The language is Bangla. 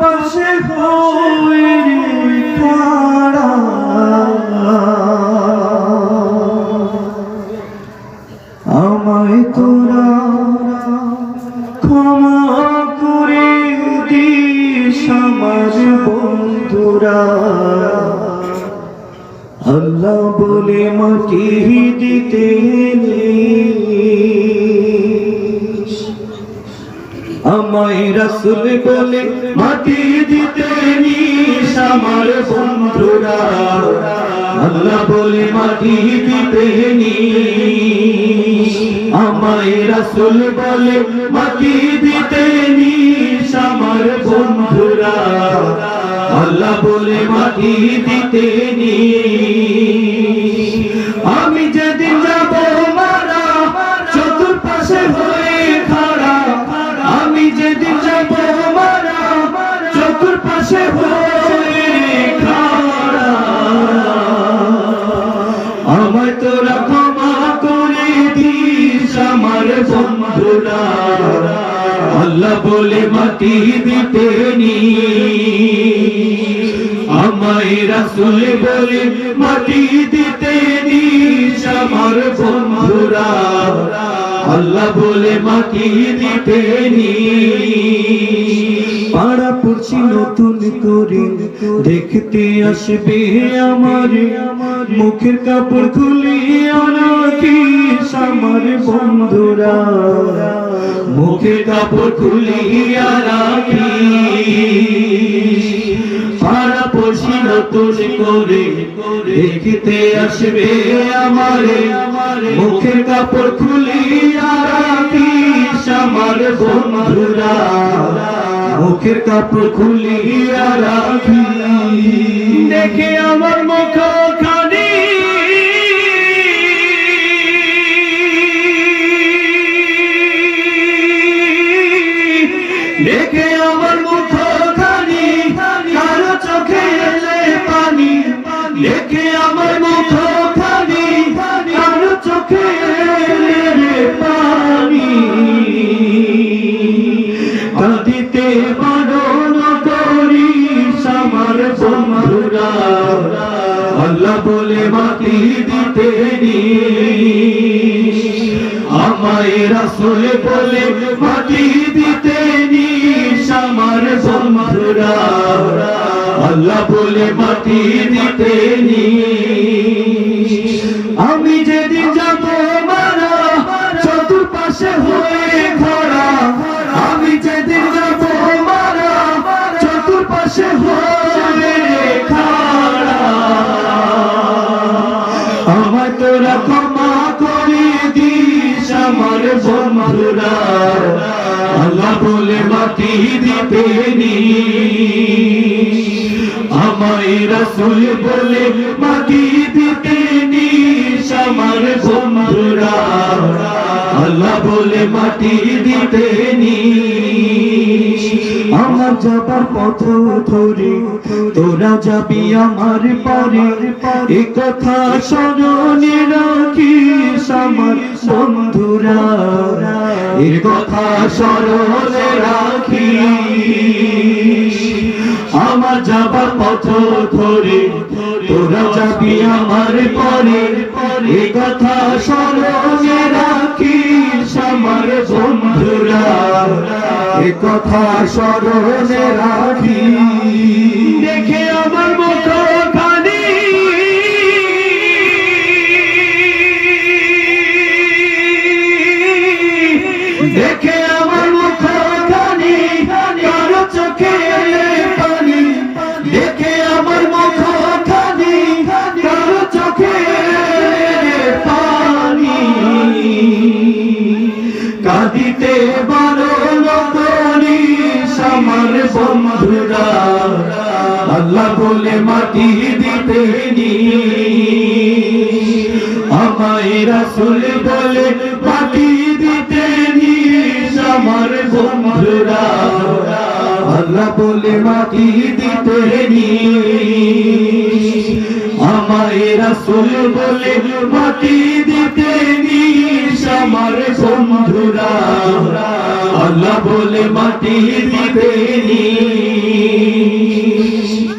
পাশে হয়ে রে খাড়া আমায় তোরা ক্ষমা করে দিস আমার বন্ধুরা আল্লাহ বলে মাটি দিতে নিস। আমায় রাসুল বলে, মাটি দিতে নিস আমার বন্ধুরা আল্লাহ বলে, মাটি দিতে নিস। আমায় রাসুল বলে, মাটি দিতে নিস আমার বন্ধুরা আল্লাহ বলে, মাটি দিতে নিস। তোরা ক্ষমা করে দিস আমার বন্ধুরা। আল্লাহ বলে মাটি দিতে নি আমায় রাসুল বলে মাটি দিতে নিস আমার বন্ধুরা। আল্লাহ বলে মাটি দিতে নি পাড়া পড়ছি নতুন করে। দেখতে আসবে আমার মুখের কাপড় খুলিয়া রাখিস আমার বন্ধুরা। মুখের কাপড় খুলিয়া রাখিস পাড়া পড়ছি নতুন করে। দেখতে আসবে আমারে মুখের কাপড় খুলিয়া রাখিস আমার বন্ধুরা। মুখের কাপড় খুলিয়া রাখি দেখে আমার মুখ খানি দেখে আমার মুখ খানি কারও চোখে এলে পানি। দেখে আমার মুখ মাটি দিতে নি আমায় রাসুল বলে, মাটি দিতে নিস আমার বন্ধুরা। আল্লাহ বলে, মাটি দিতে নি আল্লাহ বলে মাটি দিতে আমায় বলে মাটি দিতে আমার বন্ধুরা আল্লাহ বলে মাটি দিতে আমার যাবার পথ ধরে তোরা যাবি আমার পরে এ কথা রাখিস আমার বন্ধুরা এ কথা স্মরণে রাখিস। আমার যাবার পথ ধরে, তোরা যাবি আমার পরে, এ কথা স্মরণে রাখিস আমার বন্ধুরা। এ কথা স্মরণে রাখি দেখে আমার মুখ খানি কারও চোখে পানি। দেখে আমার মুখ খানি কারও চোখে পানি। কাঁদিতে বারণ করিস আমার বন্ধুরা। আল্লাহ বলে মাটি দিতে নি। আমায় রাসুল বলে আমার বন্ধুরা, আল্লাহ বলে মাটি দিতে নি। আমায় রাসুল বলে মাটি দিতে নিস আমার বন্ধুরা, আল্লাহ বলে মাটি দিতে